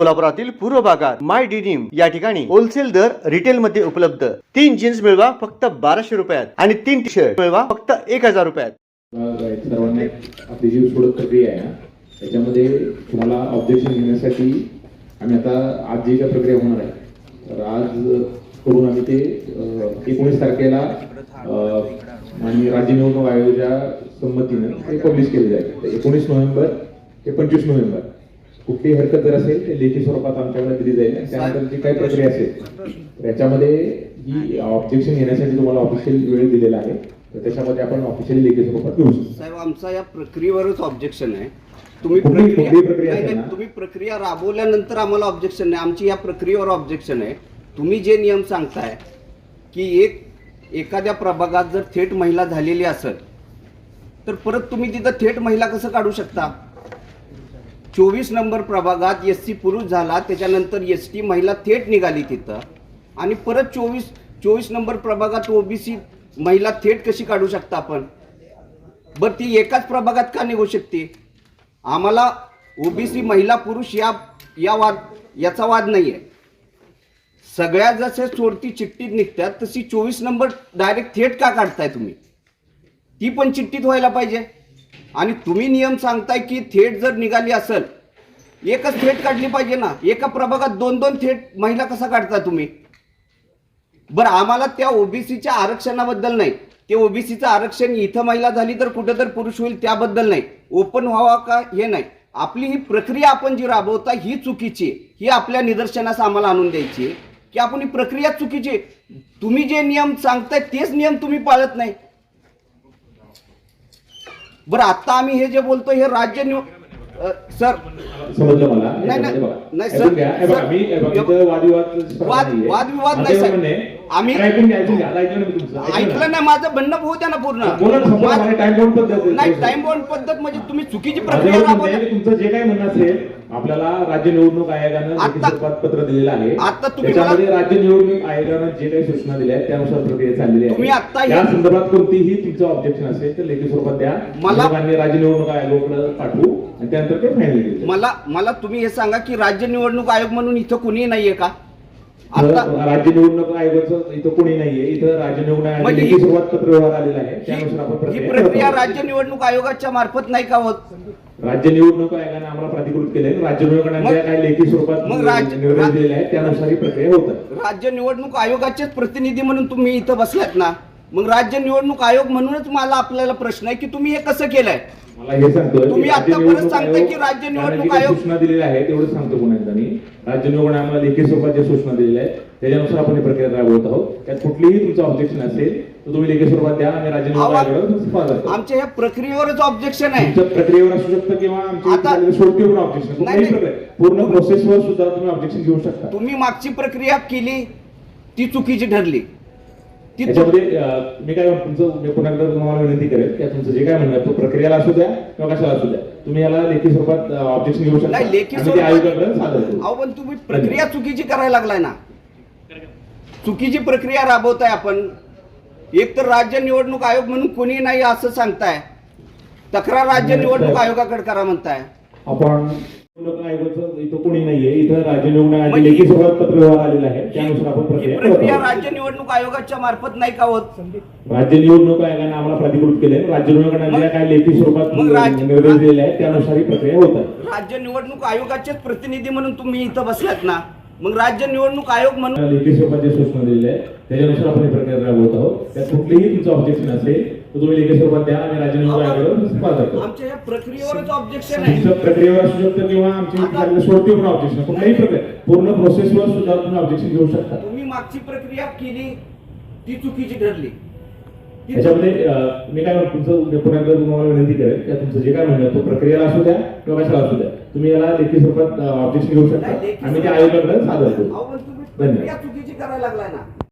कोल्हापुरातील पूर्व भागात माय डिनिम या ठिकाणी होलसेल दर रिटेल मध्ये उपलब्ध. तीन जीन्स मिळवा फक्त बाराशे रुपयात आणि तीन टी शर्ट मिळवा फक्त एक हजार रुपयात. सर्वांना आपली सोडत प्रक्रिया आहे त्याच्यामध्ये तुम्हाला ऑब्जेक्शन घेण्यासाठी आम्ही आता आज जी काय प्रक्रिया होणार आहे तर आज करून आम्ही ते एकोणीस तारखेला आणि राज्य निवडणूक आयोगाच्या संमतीनं ते पब्लिश केले जाईल. एकोणीस नोव्हेंबर ते पंचवीस नोव्हेंबर. कुठलीही हरकत जर असेल ते लेखी स्वरूपात आमच्याकडे दिली जाईल. आणि त्यानंतर जी काही प्रक्रिया असेल तर याच्यामध्ये ही ऑब्जेक्शन घेण्यासाठी तुम्हाला ऑफिशियल वेळ दिलेला आहे तर त्याच्यामध्ये आपण ऑफिशियली लेखी स्वरूपात घेऊ शकतो. साहेब आमचा या प्रक्रियेवरच ऑब्जेक्शन आहे. तुम्ही कुठली- प्रक्रिया कुठली प्रक्रिया नाही, असेल नाही, ना? तुम्ही प्रक्रिया राबवल्यानंतर आम्हाला ऑब्जेक्शन नाही. आमची या प्रक्रियेवर ऑब्जेक्शन आहे. तुम्ही जे नियम सांगताय की एक एखाद्या प्रभागात जर थेट महिला झालेली असेल तर परत तुम्ही तिथं थेट महिला कसं काढू शकता? चोवीस नंबर प्रभागात एस सी पुरुष झाला त्याच्यानंतर एस टी महिला थेट निघाली तिथं. आणि परत चोवीस चोवीस नंबर प्रभागात ओबीसी महिला थेट कशी काढू शकता आपण? बरं ती एकाच प्रभागात का निघू शकते? आम्हाला ओबीसी महिला पुरुष या या वाद याचा वाद नाही आहे सगळ्या जसे चोरती चिठ्ठीत निघतात तशी चोवीस नंबर डायरेक्ट थेट का काढताय तुम्ही? ती पण चिठ्ठीत व्हायला पाहिजे. आणि तुम्ही नियम सांगताय की थेट जर निघाली असेल एकच थेट काढली पाहिजे ना? एका प्रभागात दोन दोन थेट महिला कसा काढता तुम्ही? बरं आम्हाला त्या ओबीसीच्या आरक्षणाबद्दल नाही. ते ओबीसीचं आरक्षण इथं महिला झाली तर कुठं तर पुरुष होईल त्याबद्दल नाही. ओपन व्हावा का हे नाही. आपली ही प्रक्रिया आपण जी राबवता ही चुकीची आहे. ही आपल्या निदर्शनास आम्हाला आणून द्यायची आहे. की आपण ही प्रक्रिया चुकीची आहे. तुम्ही जे नियम सांगताय तेच नियम तुम्ही पाळत नाही. बरं आता आम्ही हे जे बोलतो हे राज्य निव सर. समजलं मला? नाही, सर, सर, वाद-. वादविवाद नाही, आहे, आम्ही- ऐकलं? नाही माझं म्हणणं होऊ द्या ना पूर्ण. नाही टाइम बाउंड पद्धत म्हणजे तुम्ही चुकीची प्रक्रिया तुमचं जे काही म्हणणं असेल आपल्याला राज्य निवडणूक आयोगानं पत्र दिलेलं आहे. आता तुम्ही त्याच्यामध्ये राज्य निवडणूक आयोगानं जे काही सूचना दिल्या आहेत त्यानुसार प्रक्रिया चाललेली तुम्ही आहे आता त्या संदर्भात कोणतीही तुमचं ऑब्जेक्शन असेल तर लेखी स्वरूपात द्या. मला- राज्य निवडणूक आयोगाकडे पाठवू आणि त्यानंतर ते फायनल मला मला तुम्ही हे सांगा की राज्य निवडणूक आयोग म्हणून इथं कुणी नाहीये का? राज्य निवडणूक आयोगाचं इथं कोणी नाहीये. इथं राज्य निवडणूक आयोगाने म्हणजे ही- पत्र व्यवहार आलेला आहे. त्यानुसार आपण प्रक्रिया. राज्य निवडणूक आयोगाच्या मार्फत नाही का होत? राज्य निवडणूक आयोगाने आम्हाला प्राधिकृत केले राज्य निवडणूक आयोगाने काही लेखी स्वरूपात निर्देश दिलेले आहेत त्यानुसार ही प्रक्रिया होत राज्य निवडणूक आयोगाचेच प्रतिनिधी म्हणून तुम्ही इथं बसलात ना? मग राज्य निवडणूक आयोग म्हणूनच मला आपल्याला प्रश्न आहे की तुम्ही हे कसं केलंय? मला हे सांगतोय की तुम्ही आता परत सांगताय की राज्य निवडणूक आयोग- सूचना दिलेल्या आहेत तेवढं सांगतो पुन्हा एकदा मी. राज्य निवडणूक आम्हाला लेखी स्वरूपात ज्या सूचना दिलेल्या आहेत त्याच्यानुसार आपण ही प्रक्रिया राबवत आहोत. त्यात कुठलीही तुमचं ऑब्जेक्शन असेल तर तुम्ही लेखी स्वरूपात द्या आणि राज्य निवडणूक आवा- आयोगाला. आमच्या ह्या प्रक्रियेवरच ऑब्जेक्शन आहे. तुमच्या प्रक्रियेवर असू शकतं किंवा आता- पण ऑब्जेक्शन नाही, नाही. पूर्ण प्रोसेसवर सुद्धा तुम्ही ऑब्जेक्शन घेऊ शकता. तुम्ही मागची प्रक्रिया केली ती चुकीची ठरली. त्याच्यामध्ये मी काय म्हणतो, तुमचं मी पुन्हा एकदा तुम्हाला विनंती करेल की तुमचं जे काय म्हणणं तो प्रक्रियाला असू द्या किंवा कशाला असू द्या. तुम्ही याला लेखी स्वरूपात ऑब्जेक्शन घेऊ शकता. नाही लेखी आम्ही ते आयोगाकडे सादर स्वरूपात करू. अहो पण तुम्ही प्रक्रिया चुकीची करायला लागलाय ना. चुकीची प्रक्रिया राबवताय आपण. एक तर राज्य निवडणूक आयोग म्हणून कोणी नाही असं सांगताय. तक्रार राज्य निवडणूक आयोगाकडे करा म्हणताय. आपण इथं कोणी नाहीये. इथं राज्य निवडणूक लेखी स्वरूपात पत्र व्यवहार आलेला आहे. त्यानुसार आपण प्रक्रिया. राज्य निवडणूक आयोगाच्या मार्फत नाही का होत? राज्य निवडणूक आयोगाने आम्हाला प्राधिकृत केले राज्य निवडणूक आयोगाने मग- काही लेखी स्वरूपात निर्देश दिलेले आहेत त्यानुसार ही प्रक्रिया होत आहे. राज्य निवडणूक आयोगाचेच प्रतिनिधी म्हणून तुम्ही इथं बसलात ना? मग राज्य निवडणूक आयोग म्हणून लेखी स्वरूपात जे सूचना दिलेल्या आहेत. त्याच्यानुसार आपण ही प्रक्रिया राबवत आहोत. त्यात कुठलीही तुमचं ऑब्जेक्शन असेल तर तुम्ही लेखी स्वरूपात द्या सादर करा आमच्या या प्रक्रियेवरच ऑब्जेक्शन आहे. तुमचं प्रक्रियेवर असू शकतं किंवा आमची सोडती पण ऑब्जेक्शन कुठल्याही प्रक्रिया पूर्ण प्रोसेसवर सुद्धा तुम्ही ऑब्जेक्शन घेऊ शकता. तुम्ही मागची प्रक्रिया केली ती चुकीची ठरली. त्याच्यामध्ये मी काय म्हणतो, तुमचं पुन्हा एकदा तुम्हाला विनंती करेल की तुमचं जे काय म्हणणं तो प्रक्रियाला असू द्या किंवा कशाला असू द्या. तुम्ही याला लेखी स्वरूपात ऑब्जेक्शन घेऊ शकता. आम्ही ते आयोगाकडे सादर करू धन्यवाद. चुकीची करायला लागलाय ना.